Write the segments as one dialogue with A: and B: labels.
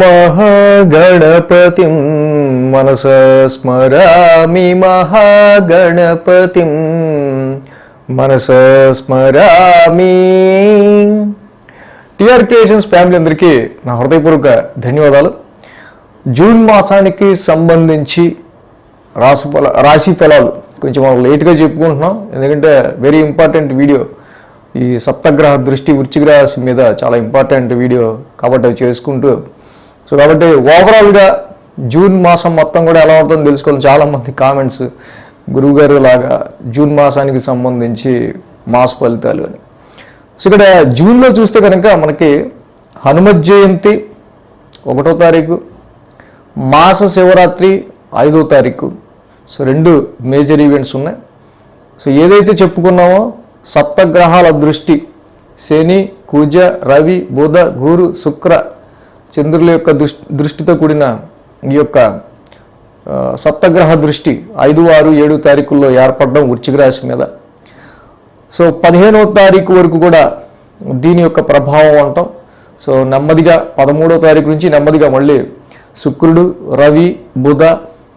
A: महागणपतिं मनसा स्मरामि महागणपतिं మనసా స్మరామి TR creations family అందరికీ నా హృదయపూర్వక ధన్యవాదాలు జూన్ మాసానికి సంబంధించి రాశి ఫల రాశి ఫలాలు కొంచెం మనం లేట్గా చెప్పుకుంటున్నాం ఎందుకంటే వెరీ ఇంపార్టెంట్ వీడియో ఈ సప్తగ్రహ దృష్టి వృశ్చిక రాశి మీద చాలా ఇంపార్టెంట్ వీడియో కాబట్టి అవి చేసుకుంటూ సో కాబట్టి ఓవరాల్గా జూన్ మాసం మొత్తం కూడా ఎలా ఉంటుందో తెలుసుకోవాలి. చాలామంది కామెంట్స్ గురువుగారు లాగా జూన్ మాసానికి సంబంధించి మాస ఫలితాలు అని. సో ఇక్కడ జూన్లో చూస్తే కనుక మనకి హనుమత్ జయంతి ఒకటో తారీఖు మాస శివరాత్రి ఐదో తారీఖు. సో రెండు మేజర్ ఈవెంట్స్ ఉన్నాయి. సో ఏదైతే చెప్పుకున్నామో సప్తగ్రహాల దృష్టి శని కూజ రవి బుధ గురు శుక్ర చంద్రుల యొక్క దృష్టి దృష్టితో కూడిన ఈ యొక్క సప్తగ్రహ దృష్టి ఐదు ఆరు ఏడు తారీఖుల్లో ఏర్పడడం వృచ్చిక రాశి మీద. సో పదిహేనవ తారీఖు వరకు కూడా దీని యొక్క ప్రభావం అంటాం. సో నెమ్మదిగా పదమూడో తారీఖు నుంచి నెమ్మదిగా మళ్ళీ శుక్రుడు రవి బుధ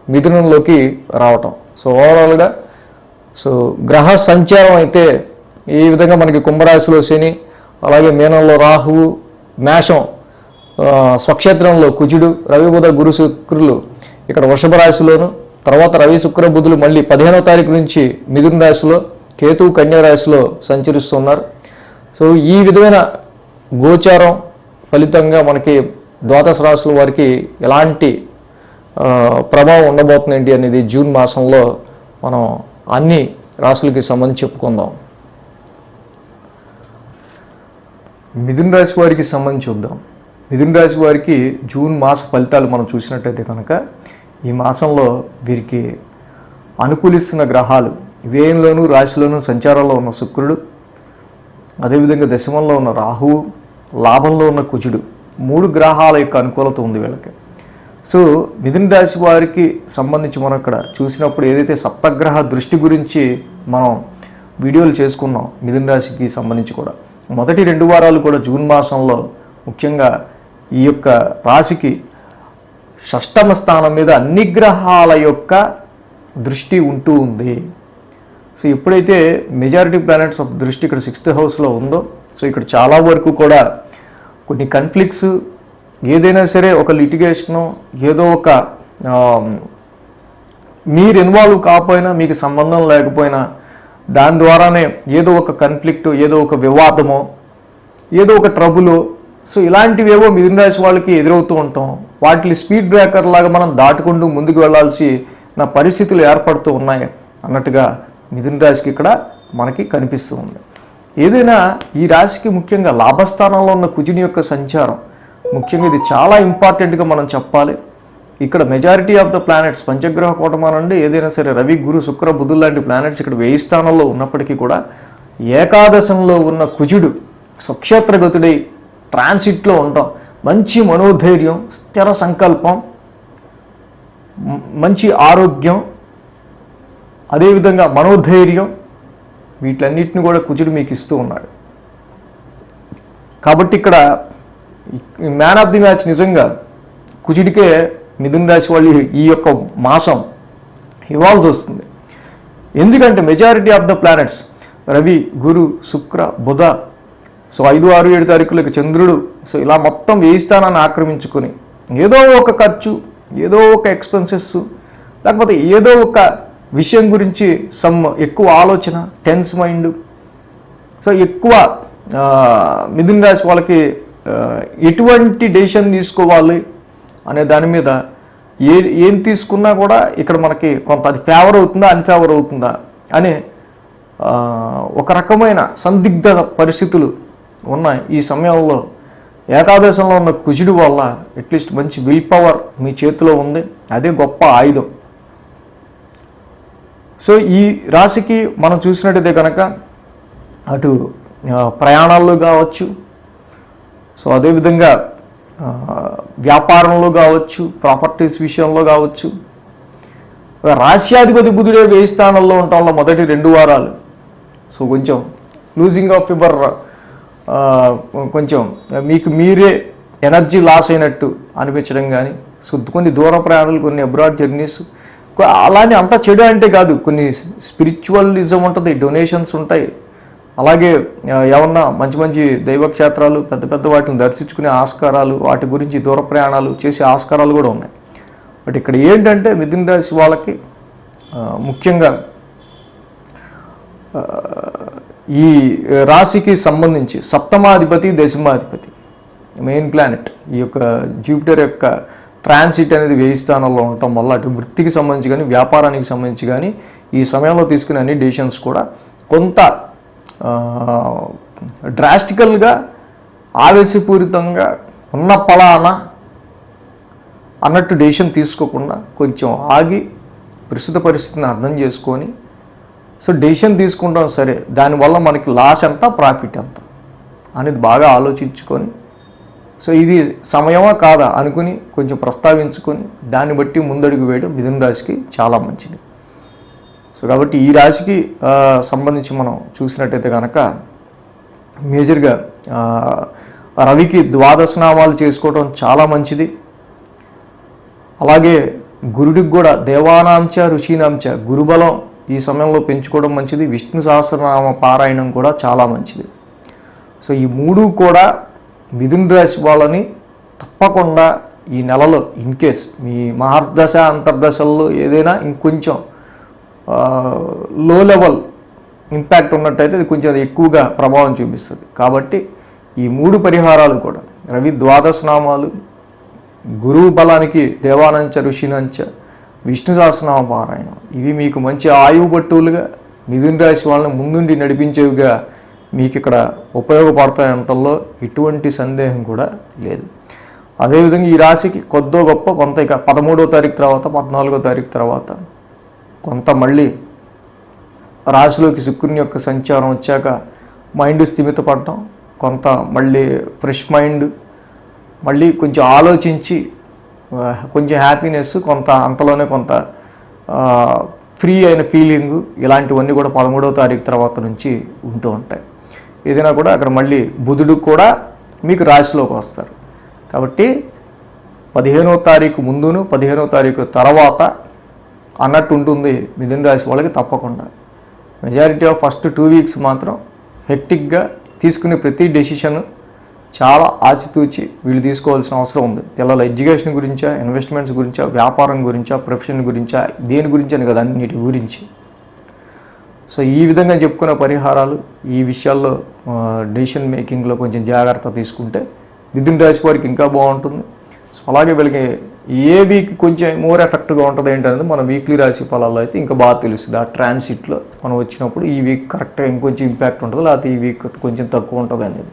A: మిథునంలోకి రావటం. సో ఓవరాల్గా సో గ్రహ సంచారం అయితే ఈ విధంగా మనకి కుంభరాశిలో శని అలాగే మీనంలో రాహువు మేషం స్వక్షేత్రంలో కుజుడు రవి బుధ గురు శుక్రులు ఇక్కడ వృషభ రాశిలోను తర్వాత రవి శుక్ర బుధులు మళ్ళీ పదిహేనవ తారీఖు నుంచి మిథున రాశిలో కేతు కన్యా రాశిలో సంచరిస్తున్నారు. సో ఈ విధమైన గోచారం ఫలితంగా మనకి ద్వాదశ రాశుల వారికి ఎలాంటి ప్రభావం ఉండబోతుంది ఏంటి అనేది జూన్ మాసంలో మనం అన్ని రాశులకి సంబంధించి చెప్పుకుందాం. మిథున రాశి వారికి సంబంధించి చూద్దాం. మిథున్ రాశి వారికి జూన్ మాస ఫలితాలు మనం చూసినట్టయితే కనుక ఈ మాసంలో వీరికి అనుకూలిస్తున్న గ్రహాలు వ్యయంలోనూ రాశిలోనూ సంచారంలో ఉన్న శుక్రుడు అదేవిధంగా దశమంలో ఉన్న రాహువు లాభంలో ఉన్న కుజుడు మూడు గ్రహాల యొక్క అనుకూలత ఉంది వీళ్ళకి. సో మిథున రాశి వారికి సంబంధించి మనం ఇక్కడ చూసినప్పుడు ఏదైతే సప్తగ్రహ దృష్టి గురించి మనం వీడియోలు చేసుకున్నాం మిథున రాశికి సంబంధించి కూడా మొదటి రెండు వారాలు కూడా జూన్ మాసంలో ముఖ్యంగా ఈ యొక్క రాశికి షష్టమ స్థానం మీద అన్ని గ్రహాల యొక్క దృష్టి ఉంటూ ఉంది. సో ఎప్పుడైతే మెజారిటీ ప్లానెట్స్ ఆఫ్ దృష్టి ఇక్కడ సిక్స్త్ హౌస్లో ఉందో సో ఇక్కడ చాలా వరకు కూడా కొన్ని కన్ఫ్లిక్ట్స్ ఏదైనా సరే ఒక లిటిగేషను ఏదో ఒక మీరు ఇన్వాల్వ్ కాకపోయినా మీకు సంబంధం లేకపోయినా దాని ద్వారానే ఏదో ఒక కన్ఫ్లిక్ట్ ఏదో ఒక వివాదమో ఏదో ఒక ట్రబులో సో ఇలాంటివేవో మిథున రాశి వాళ్ళకి ఎదురవుతూ ఉంటాం. వాటిని స్పీడ్ బ్రేకర్ లాగా మనం దాటుకుంటూ ముందుకు వెళ్ళాల్సి నా పరిస్థితులు ఏర్పడుతూ ఉన్నాయి అన్నట్టుగా మిథున రాశికి ఇక్కడ మనకి కనిపిస్తూ ఉంది. ఏదైనా ఈ రాశికి ముఖ్యంగా లాభస్థానంలో ఉన్న కుజుని యొక్క సంచారం ముఖ్యంగా ఇది చాలా ఇంపార్టెంట్గా మనం చెప్పాలి. ఇక్కడ మెజారిటీ ఆఫ్ ద ప్లానెట్స్ పంచగ్రహ కూటమానండి ఏదైనా సరే రవి గురు శుక్ర బుధులు లాంటి ప్లానెట్స్ ఇక్కడ వెయ్యి స్థానంలో ఉన్నప్పటికీ కూడా ఏకాదశంలో ఉన్న కుజుడు స్వక్షేత్రగతుడై ట్రాన్సిట్లో ఉంటాం. మంచి మనోధైర్యం స్థిర సంకల్పం మంచి ఆరోగ్యం అదేవిధంగా మనోధైర్యం వీటన్నిటిని కూడా కుజుడు మీకు ఇస్తూ ఉన్నాడు. కాబట్టి ఇక్కడ మ్యాన్ ఆఫ్ ది మ్యాచ్ నిజంగా కుజుడికే మిథున్ రాశి వాళ్ళు ఈ యొక్క మాసం ఇవ్వాల్సి వస్తుంది. ఎందుకంటే majority of the planets Ravi Guru Shukra Budha so ఐదు ఆరు ఏడు తారీఖులకు చంద్రుడు సో ఇలా మొత్తం వేయి స్థానాన్ని ఆక్రమించుకొని ఏదో ఒక ఖర్చు ఏదో ఒక ఎక్స్పెన్సెస్ లేకపోతే ఏదో ఒక విషయం గురించి సమ్ ఎక్కువ ఆలోచన టెన్స్ మైండ్ సో ఎక్కువ మిథున్ రాశి వాళ్ళకి ఎటువంటి డెసిషన్ తీసుకోవాలి అనే దాని మీద ఏ ఏం తీసుకున్నా కూడా ఇక్కడ మనకి కొంత అది ఫేవర్ అవుతుందా అన్ఫేవర్ అవుతుందా అనే ఒక రకమైన సందిగ్ధ పరిస్థితులు ఉన్న ఈ సమయంలో ఏకాదశంలో ఉన్న కుజుడు వల్ల అట్లీస్ట్ మంచి విల్ పవర్ మీ చేతిలో ఉంది. అదే గొప్ప ఆయుధం. సో ఈ రాశికి మనం చూసినట్టయితే కనుక అటు ప్రయాణాల్లో కావచ్చు. సో అదేవిధంగా వ్యాపారంలో కావచ్చు ప్రాపర్టీస్ విషయంలో కావచ్చు. రాశ్యాధిపతి బుధుడే వేయి స్థానంలో ఉండటం వల్ల మొదటి రెండు వారాలు. సో కొంచెం లూజింగ్ ఆఫ్ యువర్ కొంచెం మీకు మీరే ఎనర్జీ లాస్ అయినట్టు అనిపించడం కానీ సో కొన్ని దూర ప్రయాణాలు కొన్ని అబ్రాడ్ జర్నీస్ అలానే అంత చెడు అంటే కాదు. కొన్ని స్పిరిచువలిజం ఉంటుంది డొనేషన్స్ ఉంటాయి. అలాగే ఏమన్నా మంచి మంచి దైవక్షేత్రాలు పెద్ద పెద్ద వాటిని దర్శించుకునే ఆస్కారాలు వాటి గురించి దూర ప్రయాణాలు చేసే ఆస్కారాలు కూడా ఉన్నాయి. బట్ ఇక్కడ ఏంటంటే మిథున రాశి వాళ్ళకి ముఖ్యంగా ఈ రాశికి సంబంధించి సప్తమాధిపతి దశమాధిపతి మెయిన్ ప్లానెట్. ఈ యొక్క జూపిటర్ యొక్క ట్రాన్సిట్ అనేది వేయి స్థానంలో ఉండటం వల్ల అటు వృత్తికి సంబంధించి కానీ వ్యాపారానికి సంబంధించి కానీ ఈ సమయంలో తీసుకునే అన్ని డెసిషన్స్ కూడా కొంత డ్రాస్టికల్గా ఆవేశపూరితంగా ఉన్న పలానా అన్నట్టు డెసిషన్ తీసుకోకుండా కొంచెం ఆగి ప్రస్తుత పరిస్థితిని అర్థం చేసుకొని సో డెసిషన్ తీసుకుంటాం సరే దానివల్ల మనకి లాస్ ఎంత ప్రాఫిట్ ఎంత అనేది బాగా ఆలోచించుకొని సో ఇది సమయమా కాదా అనుకుని కొంచెం ప్రస్తావించుకొని దాన్ని బట్టి ముందడుగు వేయడం మిథున రాశికి చాలా మంచిది. సో కాబట్టి ఈ రాశికి సంబంధించి మనం చూసినట్టయితే కనుక మేజర్గా రవికి ద్వాదశ నామాలు చేసుకోవడం చాలా మంచిది. అలాగే గురుడికి కూడా దేవానాంచ ఋషీనాంచ గురుబలం ఈ సమయంలో పెంచుకోవడం మంచిది. విష్ణు సహస్రనామ పారాయణం కూడా చాలా మంచిది. సో ఈ మూడు కూడా మిథున్ రాశి వాళ్ళని తప్పకుండా ఈ నెలలో ఇన్ కేస్ మీ మహర్దశ అంతర్దశల్లో ఏదైనా ఇంకొంచెం లో లెవెల్ ఇంపాక్ట్ ఉన్నట్టయితే అది కొంచెం అది ఎక్కువగా ప్రభావం చూపిస్తుంది. కాబట్టి ఈ మూడు పరిహారాలు కూడా రవి ద్వాదశ నామాలు గురువు బలానికి దేవానంచ ఋషినంచ విష్ణు సహస్రనామ పారాయణం. ఇవి మీకు మంచి ఆయువు పట్టువులుగా మిథున రాశి వాళ్ళని ముందుండి నడిపించేవిగా మీకు ఇక్కడ ఉపయోగపడతాయంటల్లో ఎటువంటి సందేహం కూడా లేదు. అదేవిధంగా ఈ రాశికి కొద్దో గొప్ప కొంత ఇక పదమూడో తారీఖు తర్వాత పద్నాలుగో తారీఖు తర్వాత కొంత మళ్ళీ రాశిలోకి శుక్రుని యొక్క సంచారం వచ్చాక మైండ్ స్థిమితపడటం కొంత మళ్ళీ ఫ్రెష్ మైండ్ మళ్ళీ కొంచెం ఆలోచించి కొంచెం హ్యాపీనెస్ కొంత అంతలోనే కొంత ఫ్రీ అయిన ఫీలింగ్ ఇలాంటివన్నీ కూడా పదమూడవ తారీఖు తర్వాత నుంచి ఉంటూ ఉంటాయి. ఏదైనా కూడా అక్కడ మళ్ళీ బుధుడు కూడా మీకు రాశిలోకి వస్తారు. కాబట్టి పదిహేనవ తారీఖు ముందును పదిహేనవ తారీఖు తర్వాత అన్నట్టు ఉంటుంది మిథున రాశి వాళ్ళకి తప్పకుండా. Majority of first two weeks మాత్రం హెక్టిక్గా తీసుకునే ప్రతి డెసిషన్ చాలా ఆచితూచి వీళ్ళు తీసుకోవాల్సిన అవసరం ఉంది. పిల్లల ఎడ్యుకేషన్ గురించా ఇన్వెస్ట్మెంట్స్ గురించా వ్యాపారం గురించా ప్రొఫెషన్ గురించా దేని గురించి అని కదా అన్నిటి గురించి. సో ఈ విధంగా చెప్పుకునే పరిహారాలు ఈ విషయాల్లో డెసిషన్ మేకింగ్లో కొంచెం జాగ్రత్త తీసుకుంటే మిథున్ రాశి వారికి ఇంకా బాగుంటుంది. సో అలాగే వీళ్ళకి ఏ వీక్ కొంచెం మోర్ ఎఫెక్ట్గా ఉంటుంది ఏంటనేది మన వీక్లీ రాశి ఫలాల్లో అయితే ఇంకా బాగా తెలుస్తుంది. ఆ ట్రాన్సిట్లో మనం వచ్చినప్పుడు ఈ వీక్ కరెక్ట్గా ఇంకొంచెం ఇంపాక్ట్ ఉంటుంది లేకపోతే ఈ వీక్ కొంచెం తక్కువ ఉంటుంది అనేది.